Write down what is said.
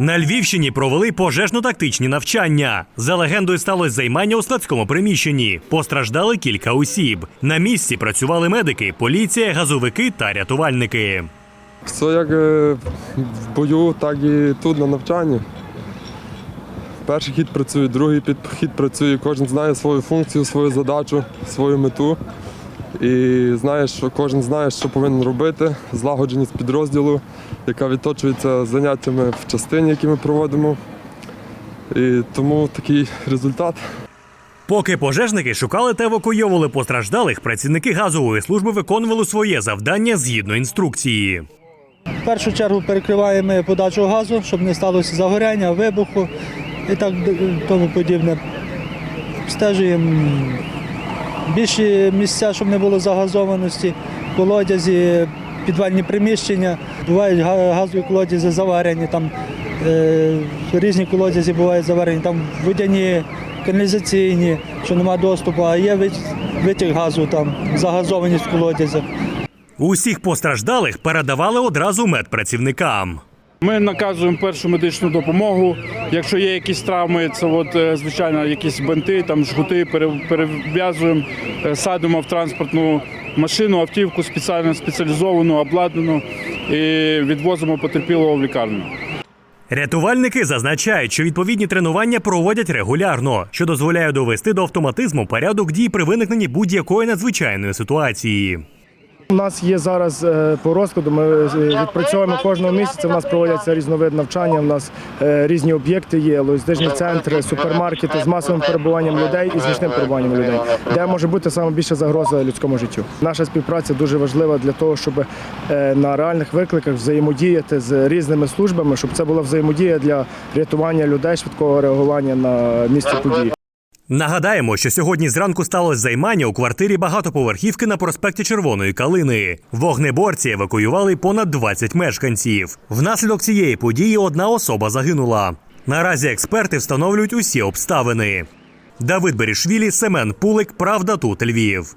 На Львівщині провели пожежно-тактичні навчання. За легендою сталося займання у складському приміщенні. Постраждали кілька осіб. На місці працювали медики, поліція, газовики та рятувальники. Все як е, в бою, так і тут на навчанні. Перший хід працює, другий підхід працює. Кожен знає свою функцію, свою задачу, свою мету. І знає, що кожен знає, що повинен робити. Злагодженість підрозділу, яка відточується заняттями в частині, які ми проводимо. І тому такий результат. Поки пожежники шукали та евакуйовували постраждалих, працівники газової служби виконували своє завдання згідно інструкції. В першу чергу перекриваємо подачу газу, щоб не сталося загоряння, вибуху і так тому подібне. Обстежуємо більші місця, щоб не було загазованості, колодязі, підвальні приміщення. Бувають газові колодязі заварені, там е, різні колодязі бувають заварені, там водяні, каналізаційні, що немає доступу, а є витік газу, там загазованість в колодязях. Усіх постраждалих передавали одразу медпрацівникам. Ми наказуємо першу медичну допомогу. Якщо є якісь травми, це от, е, звичайно якісь бинти, там жгути, перев'язуємо, е, садимо в транспортну машину, автівку спеціально спеціалізовану, обладнану і відвозимо потерпілого в лікарню. Рятувальники зазначають, що відповідні тренування проводять регулярно, що дозволяє довести до автоматизму порядок дій при виникненні будь-якої надзвичайної ситуації. У нас є зараз е, по розкладу. Ми е, відпрацьовуємо кожного місяця. У нас проводяться різновид навчання. У нас е, різні об'єкти є, логістичні центри, супермаркети з масовим перебуванням людей і значним перебуванням людей, де може бути саме більша загроза людському життю. Наша співпраця дуже важлива для того, щоб на реальних викликах взаємодіяти з різними службами, щоб це була взаємодія для рятування людей, швидкого реагування на місці події. Нагадаємо, що сьогодні зранку сталося займання у квартирі багатоповерхівки на проспекті Червоної Калини. Вогнеборці евакуювали понад 20 мешканців. Внаслідок цієї події одна особа загинула. Наразі експерти встановлюють усі обставини. Давид Берішвілі, Семен Пулик, Правда тут Львів.